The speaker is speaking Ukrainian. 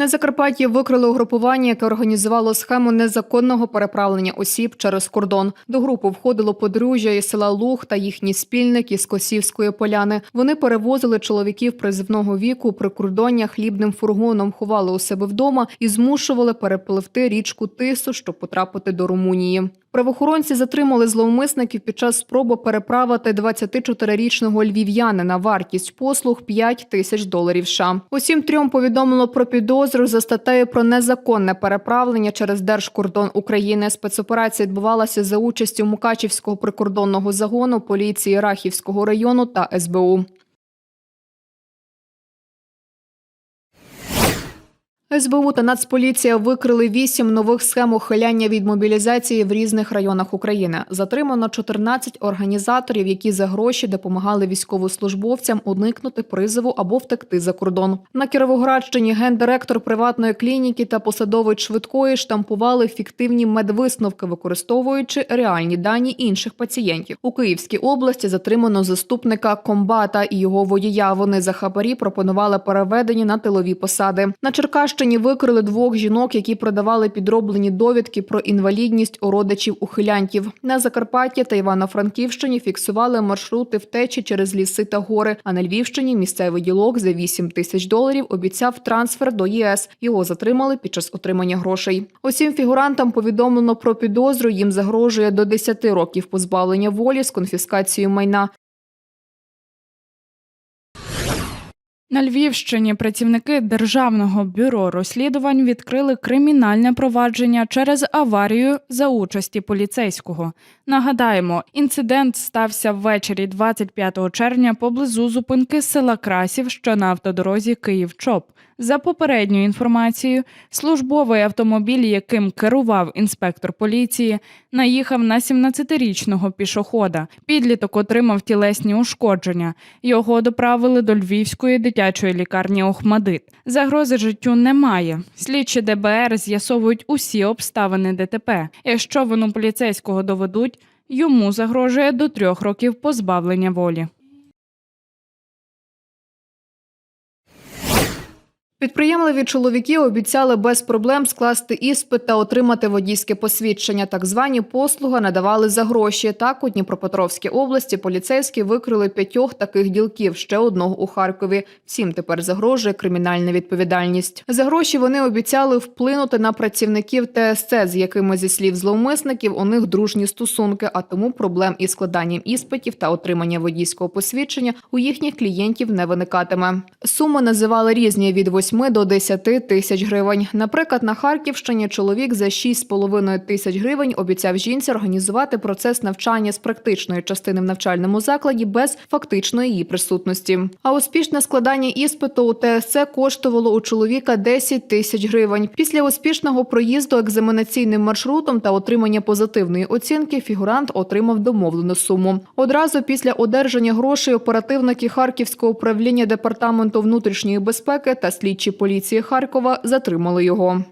На Закарпатті викрили угрупування, яке організувало схему незаконного переправлення осіб через кордон. До групи входило подружжя із села Луг та їхній спільник із Косівської поляни. Вони перевозили чоловіків призивного віку прикордоння хлібним фургоном, ховали у себе вдома і змушували перепливти річку Тису, щоб потрапити до Румунії. Правоохоронці затримали зловмисників під час спроби переправити 24-річного львів'янина. Вартість послуг 5 тисяч доларів. США. Усім трьом повідомило про підозру за статтею про незаконне переправлення через держкордон України. Спецоперація відбувалася за участю Мукачівського прикордонного загону, поліції Рахівського району та СБУ. СБУ та Нацполіція викрили вісім нових схем ухиляння від мобілізації в різних районах України. Затримано 14 організаторів, які за гроші допомагали військовослужбовцям уникнути призову або втекти за кордон. На Кіровоградщині гендиректор приватної клініки та посадовець швидкої штампували фіктивні медвисновки, використовуючи реальні дані інших пацієнтів. У Київській області затримано заступника комбата і його водія. Вони за хабарі пропонували переведені на тилові посади. На Черкащині викрили двох жінок, які продавали підроблені довідки про інвалідність у родичів ухилянтів. На Закарпатті та Івано-Франківщині фіксували маршрути втечі через ліси та гори. А на Львівщині місцевий ділок за 8 тисяч доларів обіцяв трансфер до ЄС. Його затримали під час отримання грошей. Усім фігурантам повідомлено про підозру. Їм загрожує до 10 років позбавлення волі з конфіскацією майна. На Львівщині працівники Державного бюро розслідувань відкрили кримінальне провадження через аварію за участі поліцейського. Нагадаємо, інцидент стався ввечері 25 червня поблизу зупинки села Красів, що на автодорозі Київ-Чоп. За попередньою інформацією, службовий автомобіль, яким керував інспектор поліції, наїхав на 17-річного пішохода. Підліток отримав тілесні ушкодження. Його доправили до Львівської дитячої лікарні Охмадит. Загрози життю немає. Слідчі ДБР з'ясовують усі обставини ДТП. Якщо вину поліцейського доведуть, йому загрожує до трьох років позбавлення волі. Підприємливі чоловіки обіцяли без проблем скласти іспит та отримати водійське посвідчення. Так звані послуги надавали за гроші. Так у Дніпропетровській області поліцейські викрили п'ятьох таких ділків, ще одного у Харкові. Всім тепер загрожує кримінальна відповідальність. За гроші вони обіцяли вплинути на працівників ТСЦ, з якими зі слів зловмисників у них дружні стосунки, а тому проблем із складанням іспитів та отримання водійського посвідчення у їхніх клієнтів не виникатиме. Суми називали різні від 8 до 10 тисяч гривень. Наприклад, на Харківщині чоловік за 6,5 тисяч гривень обіцяв жінці організувати процес навчання з практичної частини в навчальному закладі без фактичної її присутності. А успішне складання іспиту у ТСЦ коштувало у чоловіка 10 тисяч гривень. Після успішного проїзду екзаменаційним маршрутом та отримання позитивної оцінки фігурант отримав домовлену суму. Одразу після одержання грошей оперативники Харківського управління департаменту внутрішньої безпеки та слідчі поліції Харкова затримали його.